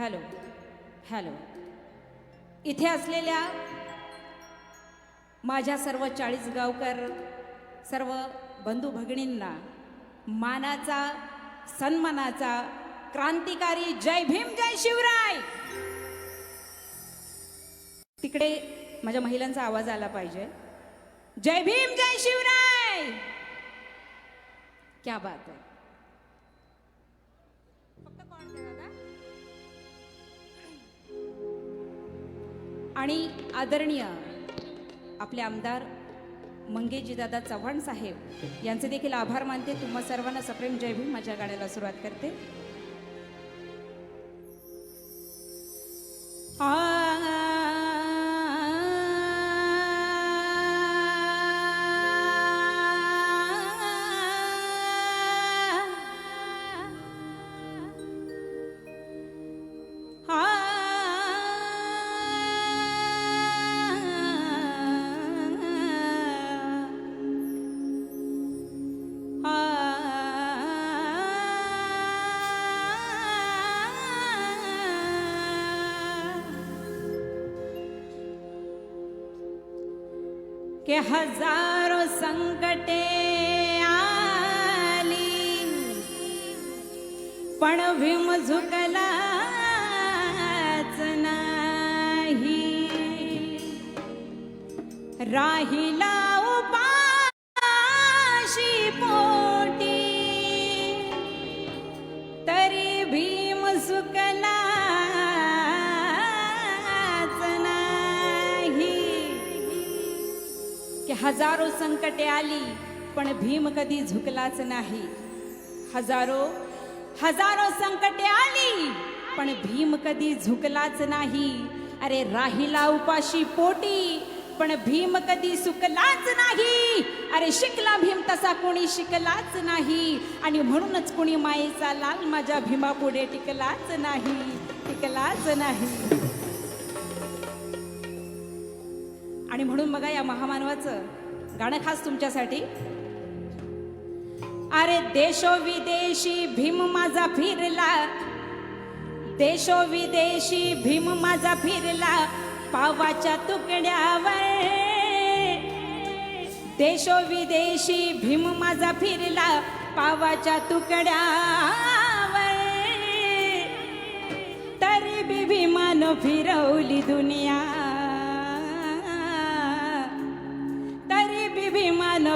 Hello hello. इथे असलेल्या माझ्या सर्व चाळीस गावकर सर्व बंधू भगिनींना मानाचा सन्मानाचा क्रांतिकारी जय भीम जय शिवराय! तिकडे माझ्या महिलांचा आवाज आला पाहिजे. जय भीम जय शिवराय! क्या बात आहे. आणि आदरणीय आपले आमदार मंगेशजीदादा चव्हाण साहेब यांचे देखील आभार मानते. तुम्हा सर्वांना सप्रेम जय भीम. माझ्या गाण्याला सुरुवात करते. के हजारो संकटे आली. पण भीम झुकलाच नाही. राहिला हजारो संकटे आली पण भीम कधी झुकलाच नाही. हजारो हजारो संकटे आली पण भीम कधी झुकलाच नाही. अरे राहिला उपाशी पोटी पण भीम कधी सुकलाच नाही. अरे शिकला भीम तसा कोणी शिकलाच नाही. आणि म्हणूनच कोणी मायेचा लाल माझ्या भीमा पुढे टिकलाच नाही टिकलाच नाही. आणि म्हणून बघा या महामानवाचं गाणं खास तुमच्यासाठी. अरे देशो विदेशी भीम माझा फिरला. देशो विदेशी भीम माझा फिरला पावाच्या तुकड्यावर. देशो विदेशी भीम माझा फिरला पावाच्या तुकड्यावर. तरी बी भीमान फिरवली दुनिया.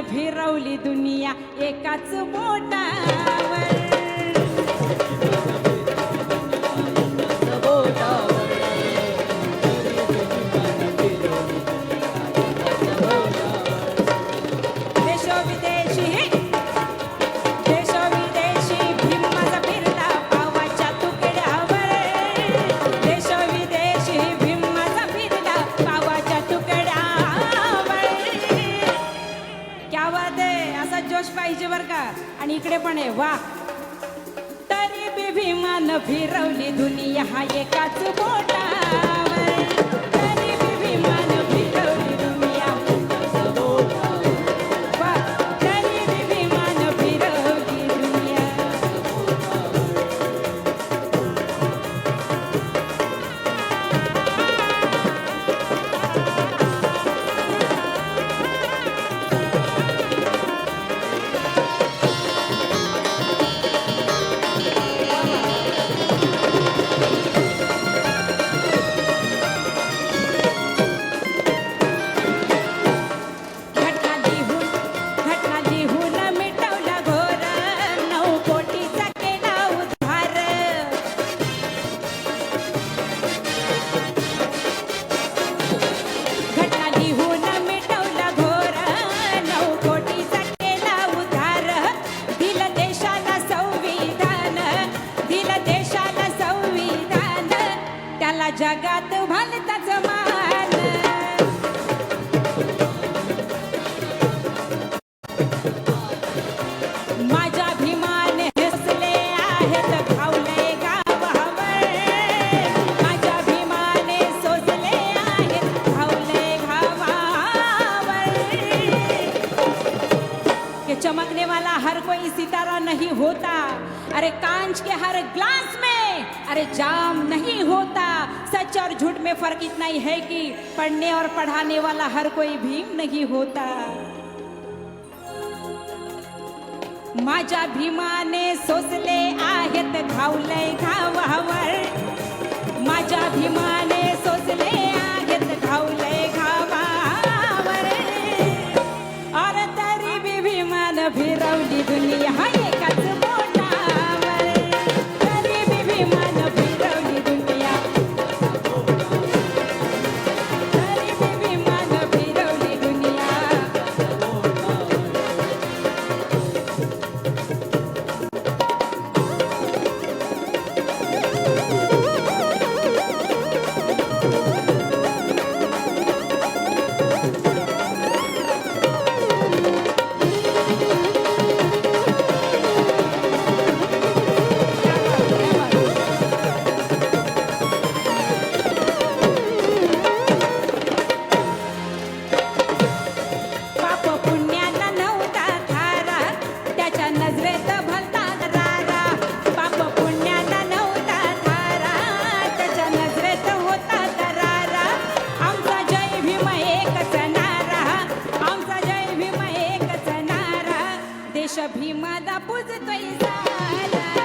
फिरवली दुनिया एकाच बोटावर. आणि इकडे पण आहे वा. तरी बी भीमान फिरवली दुनिया हा एकाच बोटा. my चमकने वाला हर कोई सितारा नहीं होता। अरे कांच के हर ग्लास में, अरे जाम नहीं होता। सच और झूठ में फ़र्क इतना ही है कि पढ़ने और पढ़ाने वाला हर कोई भीम नहीं होता। माझ्या भीमाने सोसले आहेत घावलंय घावावर माझ्या भीमाने भीमादा पूजतोय झाला.